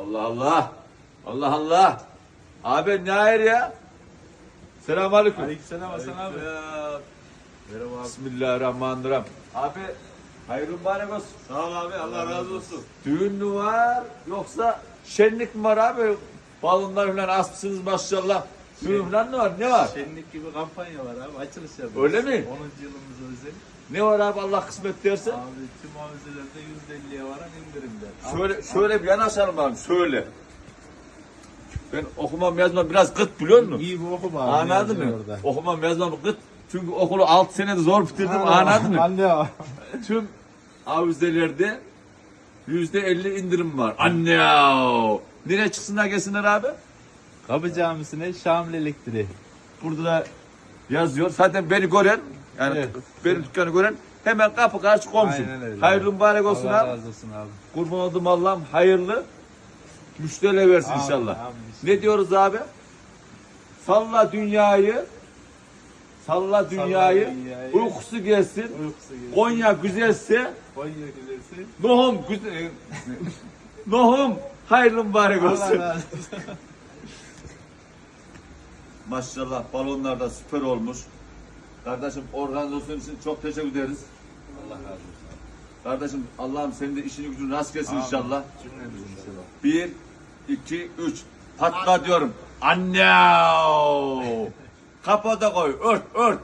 Allah Allah. Allah Allah. Abi ne hayır ya? Selamünaleyküm. Aleykümselam Hasan abi. Merhaba abi. Bismillahirrahmanirrahim. Abi hayırlı mübarek olsun. Sağ ol abi Allah razı olsun. Düğün mü var yoksa şenlik mi var abi? Balonlar falan asmışsınız maşallah. Düğün falan ne var? Ne var? Şenlik gibi kampanya var abi açılış yapıyoruz. Öyle mi? 10. yılımıza özel. Ne var abi Allah kısmet derse? Abi tüm havizelerde %50'ye varan indirimler. Şöyle şöyle bir yanaşalım abi şöyle. Ben okumam yazmam biraz gıt biliyor musun? İyi bir okuma abi. Anladın mı? Orada. Okumam yazmam gıt. Çünkü okulu 6 senede zor bitirdim anladın mı? Anne. Tüm avizelerde yüzde elli indirim var. Anne ya. Nereye çıksınlar gelsinler abi? Kapı camisine Şamil Elektriği. Burada da yazıyor. Zaten beni gören, yani Evet. benim dükkanı gören hemen kapı karşı komşum. Aynen öyle. Hayırlı mübarek olsun Allah abi. razı olsun abi. Kurban oldum Allah'ım hayırlı müşteriler versin Amin, inşallah. amin. Ne diyoruz abi? Salla dünyayı, salla dünyayı, dünyayı. uykusu gelsin. Uykusu gelsin. Konya güzelse, Konya güzelsin. Nohum güzel, Nohum hayırlı mübarek Allah olsun. razı olsun. Maşallah balonlar da süper olmuş. Kardeşim organizasyon için çok teşekkür ederiz. Allah razı olsun. Kardeşim Allah'ım senin de işini gücünü rast gelsin Amin. inşallah. Cümlemiz inşallah. Bir, iki, üç. Patla diyorum. Anne. Kapada koy. Ört, ört.